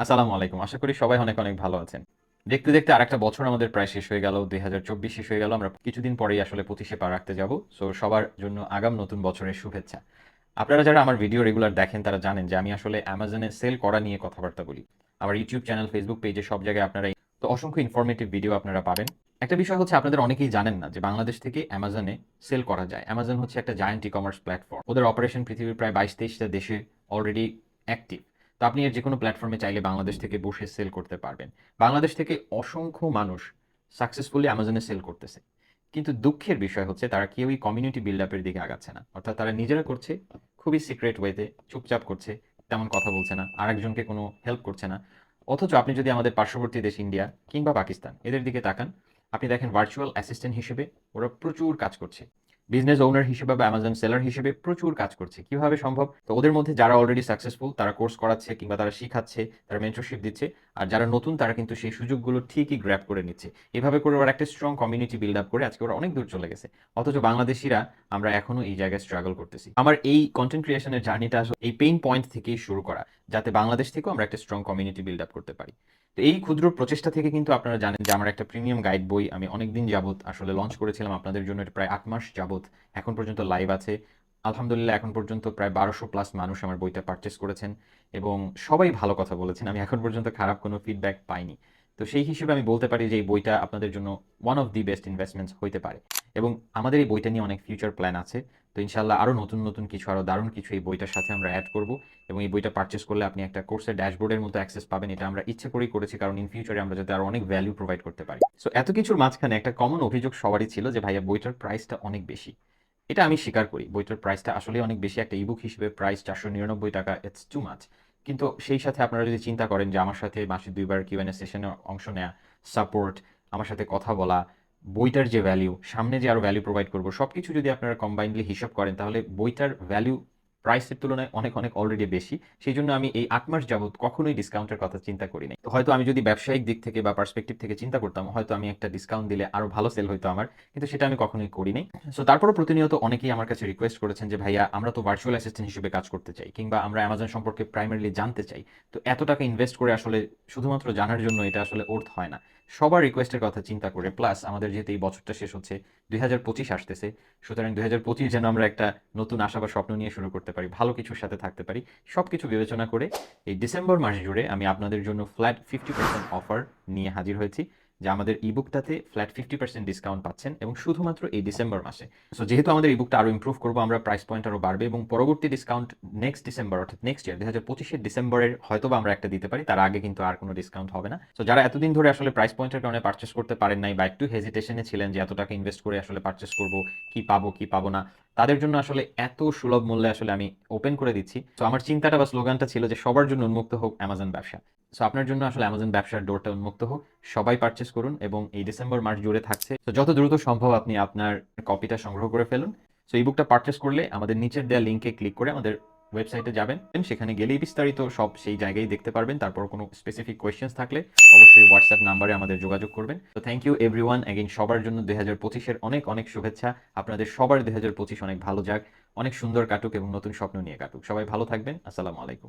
আসসালামু আলাইকুম। আশা করি সবাই অনেক অনেক ভালো আছেন। দেখতে দেখতে আরেকটা বছর আমাদের প্রায় শেষ হয়ে গেল, দুই হাজার চব্বিশ শেষ হয়ে গেল। আমরা কিছুদিন পরেই আসলে পঁচিশে পা রাখতে যাব। সো সবার জন্য আগাম নতুন বছরের শুভেচ্ছা। আপনারা যারা আমার ভিডিও রেগুলার দেখেন, তারা জানেন যে আমি আসলে অ্যামাজনে সেল করা নিয়ে কথাবার্তা বলি। আমার ইউটিউব চ্যানেল ফেসবুক পেজে সব জায়গায় আপনারা তো অসংখ্য ইনফরমেটিভ ভিডিও আপনারা পাবেন। একটা বিষয় হচ্ছে, আপনাদের অনেকেই জানেন না যে বাংলাদেশ থেকে অ্যামাজনে সেল করা যায়। অ্যামাজন হচ্ছে একটা জায়ান্ট ই কমার্স প্ল্যাটফর্ম ওদের অপারেশন পৃথিবীর প্রায় বাইশ তেইশটা দেশে অলরেডি অ্যাক্টিভ তো আপনি এর যে কোনো প্ল্যাটফর্মে চাইলে বাংলাদেশ থেকে বসে সেল করতে পারবেন। বাংলাদেশ থেকে অসংখ্য মানুষ সাকসেসফুলি অ্যামাজনে সেল করতেছে। কিন্তু দুঃখের বিষয় হচ্ছে তারা কেউই কমিউনিটি বিল্ড আপের দিকে আগাচ্ছে না। অর্থাৎ তারা নিজেরা করছে, খুবই সিক্রেট ওয়েতে চুপচাপ করছে, তেমন কথা বলছে না, আরেকজনকে কোনো হেল্প করছে না। অথচ আপনি যদি আমাদের পার্শ্ববর্তী দেশ ইন্ডিয়া কিংবা পাকিস্তান, এদের দিকে তাকান, আপনি দেখেন ভার্চুয়াল অ্যাসিস্ট্যান্ট হিসেবে ওরা প্রচুর কাজ করছে। বিজনেস ওনার হিসেবে বা অ্যামাজন সেলার হিসেবে প্রচুর কাজ করছে। কীভাবে সম্ভব? তো ওদের মধ্যে যারা অলরেডি সাকসেসফুল তারা কোর্স করাচ্ছে কিংবা তারা শিখাচ্ছে, তারা মেন্টরশিপ দিচ্ছে। আর যারা নতুন, তারা কিন্তু সেই সুযোগগুলো ঠিকই গ্র্যাপ করে নিচ্ছে। এভাবে করে ওরা একটা স্ট্রং কমিউনিটি বিল্ড আপ করে আজকে ওরা অনেক দূর চলে গেছে। অথচ বাংলাদেশিরা, আমরা এখনও এই জায়গায় স্ট্রাগল করতেছি। আমার এই কন্টেন্ট ক্রিয়েশনের জার্নিটা আসলে এই পেইন পয়েন্ট থেকেই শুরু করা, যাতে বাংলাদেশ থেকেও আমরা একটা স্ট্রং কমিউনিটি বিল্ড আপ করতে পারি। তো এই ক্ষুদ্র প্রচেষ্টা থেকে কিন্তু আপনারা জানেন যে আমার একটা প্রিমিয়াম গাইড বই আমি অনেকদিন যাবত আসলে লঞ্চ করেছিলাম। আপনাদের জন্য এটা প্রায় আট মাস যাবত এখন পর্যন্ত লাইভ আছে। আলহামদুলিল্লাহ এখন পর্যন্ত প্রায় বারোশো প্লাস মানুষ আমার বইটা পারচেস করেছেন এবং সবাই ভালো কথা বলেছেন। আমি এখন পর্যন্ত খারাপ কোনো ফিডব্যাক পাইনি। তো সেই হিসেবে আমি বলতে পারি যে এই বইটা আপনাদের জন্য one of the best investments হইতে পারে। এবং আমাদের এই বইটা নিয়ে অনেক ফিউচার প্ল্যান আছে। তো ইনশাল্লাহ আরও নতুন নতুন কিছু আরও দারুণ কিছু এই বইটার সাথে আমরা অ্যাড করব এবং এই বইটা পারচেস করলে আপনি একটা কোর্সের ড্যাশবোর্ডের মতো অ্যাক্সেস পাবেন। এটা আমরা ইচ্ছে করেই করেছি, কারণ ইন ফিউচারে আমরা যাতে আরও অনেক ভ্যালু প্রোভাইড করতে পারি। সো এত কিছুর মাঝখানে একটা কমন অভিযোগ সবারই ছিল যে, ভাইয়া, বইটার প্রাইসটা অনেক বেশি। এটা আমি স্বীকার করি, বইটার প্রাইসটা আসলে অনেক বেশি। একটা ইবুক হিসেবে প্রাইস চারশো নিরানব্বই টাকা ইটস টু মাচ কিন্তু সেই সাথে আপনারা যদি চিন্তা করেন যে আমার সাথে মাসে দুইবার কি মানে সেশনে অংশ নেওয়া সাপোর্ট আমার সাথে কথা বলা, বইটার যে ভ্যালু সামনে যে আরও ভ্যালু প্রোভাইড করব সব কিছু যদি আপনারা কম্বাইন্ডলি হিসাব করেন, তাহলে বইটার ভ্যালু প্রাইসের তুলনায় অনেক অনেক অলরেডি বেশি। সেই জন্য আমি এই আট মাস যাবত কখনোই ডিসকাউন্টের কথা চিন্তা করি নাই। হয়তো আমি যদি ব্যবসায়িক দিক থেকে বা পার্সপেক্টিভ থেকে চিন্তা করতাম, হয়তো আমি একটা ডিসকাউন্ট দিলে আরও ভালো সেল হইতো আমার, কিন্তু সেটা আমি কখনোই করি নাই। সো তারপরও প্রতিনিয়ত অনেকেই আমার কাছে রিকোয়েস্ট করেছেন যে, ভাইয়া, আমরা তো ভার্চুয়াল অ্যাসিস্ট্যান্ট হিসেবে কাজ করতে চাই, কিংবা আমরা অ্যামাজন সম্পর্কে প্রাইমারিলি জানতে চাই। তো এত টাকা ইনভেস্ট করে আসলে শুধুমাত্র জানার জন্য এটা আসলে অর্থ হয় না। সবার রিকোয়েস্টের কথা চিন্তা করে প্লাস আমাদের যেহেতু এই বছরটা শেষ হচ্ছে, দুই হাজার পঁচিশ আসতেছে, সুতরাং দুই হাজার পঁচিশ যেন আমরা একটা নতুন আশা বা স্বপ্ন নিয়ে শুরু করতে পারি, ভালো কিছুর সাথে থাকতে পারি সব কিছু বিবেচনা করে এই ডিসেম্বর মাস জুড়ে আমি আপনাদের জন্য ফ্ল্যাট ফিফটি পার্সেন্ট অফার নিয়ে হাজির হয়েছি। যে আমাদের ইবুকটাতে ফ্ল্যাট ফিফটি পার্সেন্ট ডিসকাউন্ট পাচ্ছেন এবং শুধুমাত্র এই ডিসেম্বর মাসে। সো যেহেতু আমাদের ইবুকটা আরও ইমপ্রুভ করব, আমরা প্রাইস পয়েন্ট আরও বাড়বে এবং পরবর্তী ডিসকাউন্ট নেক্সট ডিসেম্বর অর্থাৎ নেক্সট ইয়ার দুই হাজার পঁচিশের ডিসেম্বরের হয়তো আমরা একটা দিতে পারি, তার আগে কিন্তু আর কোনো ডিসকাউন্ট হবে না। তো যারা এতদিন ধরে আসলে প্রাইস পয়েন্টের কারণে পারচেস করতে পারেন নাই বা একটু হেজিটেশনে ছিলেন যে এত টাকা ইনভেস্ট করে আসলে পারচেস করব, কি পাবো কি পাবো না, তাদের জন্য আসলে এত সুলভ মূল্যে আসলে আমি ওপেন করে দিচ্ছি। তো আমার চিন্তাটা বা স্লোগানটা ছিল যে সবার জন্য উন্মুক্ত হোক অ্যামাজন ব্যবসা। সো আপনার জন্য আসলে অ্যামাজন ব্যবসার ডোরটা উন্মুক্ত হোক। সবাই পারচেস করুন এবং এই ডিসেম্বর মাস জুড়ে থাকছে। তো যত দ্রুত সম্ভব আপনি আপনার কপিটা সংগ্রহ করে ফেলুন। সো এই বুকটা পারচেস করলে আমাদের নিচের দেওয়া লিঙ্কে ক্লিক করে আমাদের ওয়েবসাইটে যাবেন। সেখানে গেলেই বিস্তারিত সব সেই জায়গায় দেখতে পারবেন। তারপর কোনো স্পেসিফিক কোয়েশ্চেন্স থাকলে অবশ্যই হোয়াটসঅ্যাপ নাম্বারে আমাদের যোগাযোগ করবেন। তো থ্যাংক ইউ এভরিওয়ান অ্যাগেন সবার জন্য দুই হাজার পঁচিশের অনেক অনেক শুভেচ্ছা। আপনাদের সবার দুই হাজার পঁচিশ অনেক ভালো যাক। অনেক সুন্দর কাটুক এবং নতুন স্বপ্ন নিয়ে কাটুক। সবাই ভালো থাকবেন। আসসালামু আলাইকুম।